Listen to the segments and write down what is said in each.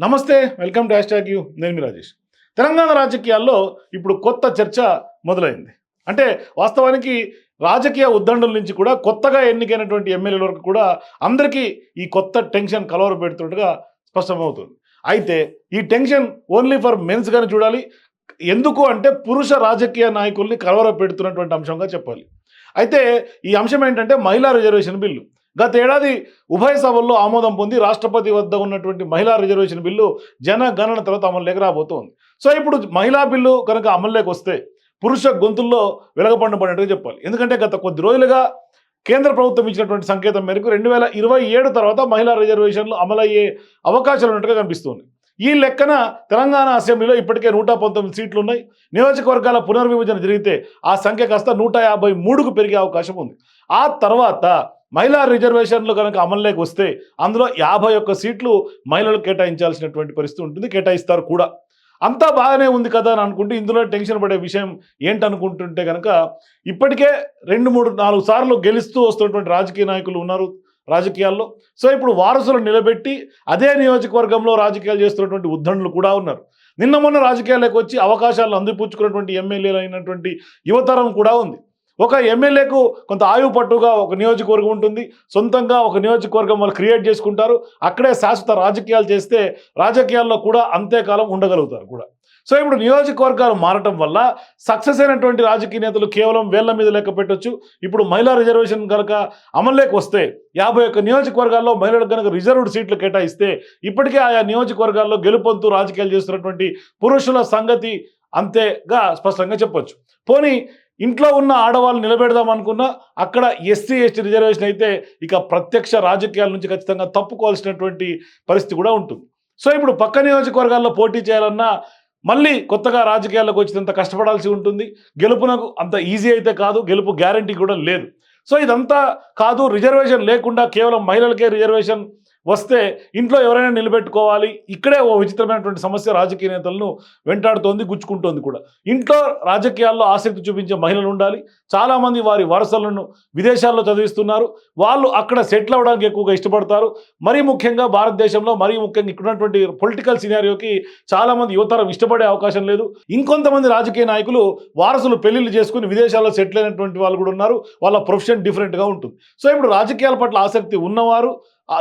నమస్తే welcome to hash you. నేను మీ రాజేష్. తెలంగాణ రాజకీయాల్లో ఇప్పుడు కొత్త చర్చ మొదలైంది. అంటే వాస్తవానికి రాజకీయ ఉద్దండుల నుంచి కూడా కొత్తగా ఎన్నికైనటువంటి ఎమ్మెల్యేల వరకు కూడా అందరికీ ఈ కొత్త టెన్షన్ కలవర పెడుతున్నట్టుగా స్పష్టమవుతుంది. అయితే ఈ టెన్షన్ ఓన్లీ ఫర్ మెన్స్గానే చూడాలి. ఎందుకు అంటే పురుష రాజకీయ నాయకుల్ని కలవర పెడుతున్నటువంటి అంశంగా చెప్పాలి. అయితే ఈ అంశం ఏంటంటే మహిళా రిజర్వేషన్ బిల్లు. గత ఏడాది ఉభయ సభల్లో ఆమోదం పొంది రాష్ట్రపతి వద్ద ఉన్నటువంటి మహిళా రిజర్వేషన్ బిల్లు జనగణన తర్వాత అమలులోకి రాబోతోంది సో ఇప్పుడు మహిళా బిల్లు కనుక అమలులోకి వస్తే పురుష గొంతుల్లో వెలగపండు పడినట్టుగా చెప్పాలి. ఎందుకంటే గత కొద్ది రోజులుగా కేంద్ర ప్రభుత్వం ఇచ్చినటువంటి సంకేతం మేరకు రెండు వేల ఇరవై ఏడు తర్వాత మహిళా రిజర్వేషన్లు అమలయ్యే అవకాశాలు ఉన్నట్టుగా కనిపిస్తుంది. ఈ లెక్కన తెలంగాణ అసెంబ్లీలో ఇప్పటికే నూట పంతొమ్మిది సీట్లు ఉన్నాయి. నియోజకవర్గాల పునర్విభజన జరిగితే ఆ సంఖ్య కాస్త నూట యాభై మూడుకు పెరిగే అవకాశం ఉంది. ఆ తర్వాత మహిళా రిజర్వేషన్లు కనుక అమల్లోకి వస్తే అందులో యాభై ఒక్క సీట్లు మహిళలకు కేటాయించాల్సినటువంటి పరిస్థితి ఉంటుంది కేటాయిస్తారు కూడా. అంతా బాగానే ఉంది కదా అని అనుకుంటే ఇందులో టెన్షన్ పడే విషయం ఏంటనుకుంటుంటే కనుక ఇప్పటికే రెండు మూడు నాలుగు సార్లు గెలుస్తూ వస్తున్నటువంటి రాజకీయ నాయకులు ఉన్నారు రాజకీయాల్లో. సో ఇప్పుడు వారసులు నిలబెట్టి అదే నియోజకవర్గంలో రాజకీయాలు చేస్తున్నటువంటి ఉద్దండులు కూడా ఉన్నారు. నిన్న మొన్న రాజకీయాలకు వచ్చి అవకాశాలు అందిపుచ్చుకున్నటువంటి ఎమ్మెల్యేలు అయినటువంటి యువతరం కూడా ఉంది. ఒక ఎమ్మెల్యేకు కొంత ఆయువు పట్టుగా ఒక నియోజకవర్గం ఉంటుంది. సొంతంగా ఒక నియోజకవర్గం వాళ్ళు క్రియేట్ చేసుకుంటారు. అక్కడే శాశ్వత రాజకీయాలు చేస్తే రాజకీయాల్లో కూడా అంతేకాలం ఉండగలుగుతారు కూడా. సో ఇప్పుడు నియోజకవర్గాలు మారటం వల్ల సక్సెస్ అయినటువంటి రాజకీయ నేతలు కేవలం వేళ్ళ మీద లెక్క పెట్టొచ్చు. ఇప్పుడు మహిళా రిజర్వేషన్ కనుక అమల్లోకి వస్తే యాభై ఒక్క నియోజకవర్గాల్లో మహిళలకు కనుక రిజర్వ్డ్ సీట్లు కేటాయిస్తే ఇప్పటికే ఆయా నియోజకవర్గాల్లో గెలుపొంతు రాజకీయాలు చేస్తున్నటువంటి పురుషుల సంగతి అంతేగా స్పష్టంగా చెప్పొచ్చు. పోనీ ఇంట్లో ఉన్న ఆడవాళ్ళు నిలబెడదాం అనుకున్నా అక్కడ ఎస్సీ ఎస్టీ రిజర్వేషన్ అయితే ఇక ప్రత్యక్ష రాజకీయాల నుంచి ఖచ్చితంగా తప్పుకోవాల్సినటువంటి పరిస్థితి కూడా ఉంటుంది. సో ఇప్పుడు పక్క నియోజకవర్గాల్లో పోటీ చేయాలన్నా మళ్ళీ కొత్తగా రాజకీయాల్లోకి వచ్చినంత కష్టపడాల్సి ఉంటుంది. గెలుపునకు అంత ఈజీ అయితే కాదు గెలుపు గ్యారంటీ కూడా లేదు. సో ఇదంతా కాదు రిజర్వేషన్ లేకుండా కేవలం మహిళలకే రిజర్వేషన్ వస్తే ఇంట్లో ఎవరైనా నిలబెట్టుకోవాలి. ఇక్కడే ఓ విచిత్రమైనటువంటి సమస్య రాజకీయ నేతలను వెంటాడుతోంది గుచ్చుకుంటోంది కూడా. ఇంట్లో రాజకీయాల్లో ఆసక్తి చూపించే మహిళలు ఉండాలి. చాలామంది వారి వరసలను విదేశాల్లో చదివిస్తున్నారు. వాళ్ళు అక్కడ సెటిల్ అవ్వడానికి ఎక్కువగా ఇష్టపడతారు. మరీ ముఖ్యంగా భారతదేశంలో మరీ ముఖ్యంగా ఇక్కడున్నటువంటి పొలిటికల్ సినారియోకి చాలామంది యువతరం ఇష్టపడే అవకాశం లేదు. ఇంకొంతమంది రాజకీయ నాయకులు వారసులు పెళ్ళిళ్ళు చేసుకుని విదేశాల్లో సెటిల్ అయినటువంటి వాళ్ళు కూడా ఉన్నారు. వాళ్ళ ప్రొఫెషన్ డిఫరెంట్గా ఉంటుంది. సో ఇప్పుడు రాజకీయాల పట్ల ఆసక్తి ఉన్నవారు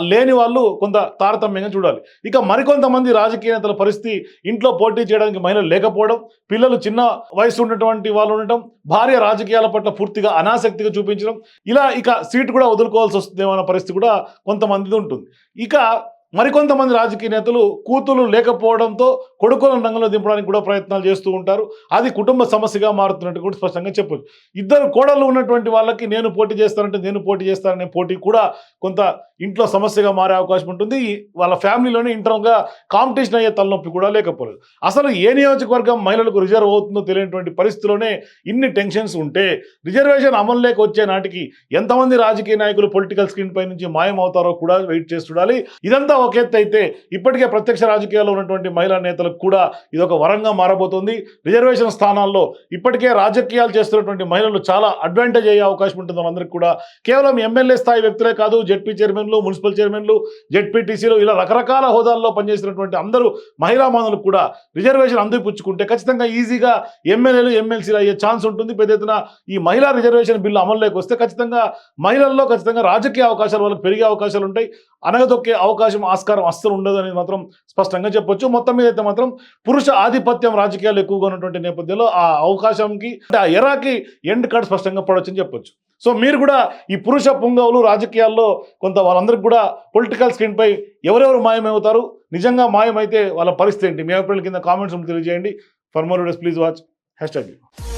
లేని వాళ్ళు కొంత తారతమ్యంగా చూడాలి. ఇక మరికొంతమంది రాజకీయ నేతల పరిస్థితి ఇంట్లో పోటీ చేయడానికి మహిళలు లేకపోవడం పిల్లలు చిన్న వయసు ఉన్నటువంటి వాళ్ళు ఉండటం భార్య రాజకీయాల పట్ల పూర్తిగా అనాసక్తిగా చూపించడం ఇలా ఇక సీటు కూడా వదులుకోవాల్సి వస్తుందేమో అన్న పరిస్థితి కూడా కొంతమందిది ఉంటుంది. ఇక మరికొంతమంది రాజకీయ నేతలు కూతులు లేకపోవడంతో కొడుకులను రంగంలో దింపడానికి కూడా ప్రయత్నాలు చేస్తూ ఉంటారు. అది కుటుంబ సమస్యగా మారుతున్నట్టు కూడా స్పష్టంగా చెప్పొచ్చు. ఇద్దరు కోడళ్ళు ఉన్నటువంటి వాళ్ళకి నేను పోటీ చేస్తానంటే నేను పోటీ చేస్తాననే పోటీ కూడా కొంత ఇంట్లో సమస్యగా మారే అవకాశం ఉంటుంది. వాళ్ళ ఫ్యామిలీలోనే ఇంటర్గా కాంపిటీషన్ అయ్యే తలనొప్పి కూడా లేకపోలేదు. అసలు ఏ నియోజకవర్గం మహిళలకు రిజర్వ్ అవుతుందో తెలియనటువంటి పరిస్థితిలోనే ఇన్ని టెన్షన్స్ ఉంటే రిజర్వేషన్ అమలులోకి వచ్చే నాటికి ఎంతమంది రాజకీయ నాయకులు పొలిటికల్ స్క్రీన్ పై నుంచి మాయం అవుతారో కూడా వెయిట్ చేసి చూడాలి. ఇదంతా ఒక ఎత్తు అయితే ఇప్పటికే ప్రత్యక్ష రాజకీయాల్లో ఉన్నటువంటి మహిళా నేతలకు కూడా ఇది ఒక వరంగా మారబోతోంది. రిజర్వేషన్ స్థానాల్లో ఇప్పటికే రాజకీయాలు చేస్తున్నటువంటి మహిళలు చాలా అడ్వాంటేజ్ అయ్యే అవకాశం ఉంటుంది అందరికి కూడా కేవలం ఎమ్మెల్యే స్థాయి వ్యక్తులే కాదు జెడ్పీ చైర్మన్లు మున్సిపల్ చైర్మన్లు జెడ్పీటీసీలు ఇలా రకరకాల హోదాల్లో పనిచేసినటువంటి అందరూ మహిళా మానులకు కూడా రిజర్వేషన్ అందిపుచ్చుకుంటే ఖచ్చితంగా ఈజీగా ఎమ్మెల్యేలు ఎమ్మెల్సీలు అయ్యే ఛాన్స్ ఉంటుంది. పెద్ద ఎత్తున ఈ మహిళా రిజర్వేషన్ బిల్లు అమల్లోకి వస్తే ఖచ్చితంగా మహిళల్లో ఖచ్చితంగా రాజకీయ అవకాశాలు వాళ్ళకి పెరిగే అవకాశాలు ఉంటాయి. అనగదొక్కే అవకాశం ఆస్కారం అస్సలు ఉండదు అనేది మాత్రం స్పష్టంగా చెప్పొచ్చు. మొత్తం మీద అయితే మాత్రం పురుష ఆధిపత్యం రాజకీయాలు ఎక్కువగా ఉన్నటువంటి నేపథ్యంలో ఆ అవకాశంకి ఆ ఎరాకి ఎండ్ కార్డ్ స్పష్టంగా పడవచ్చని చెప్పొచ్చు. సో మీరు కూడా ఈ పురుష పుంగవులు రాజకీయాల్లో కొంత వాళ్ళందరికీ కూడా పొలిటికల్ స్క్రీన్ పై ఎవరెవరు మాయమవుతారు నిజంగా మాయమైతే వాళ్ళ పరిస్థితి ఏంటి? మీ అభిప్రాయాల కింద కామెంట్స్ తెలియజేయండి. For more videos please watch. Hashtag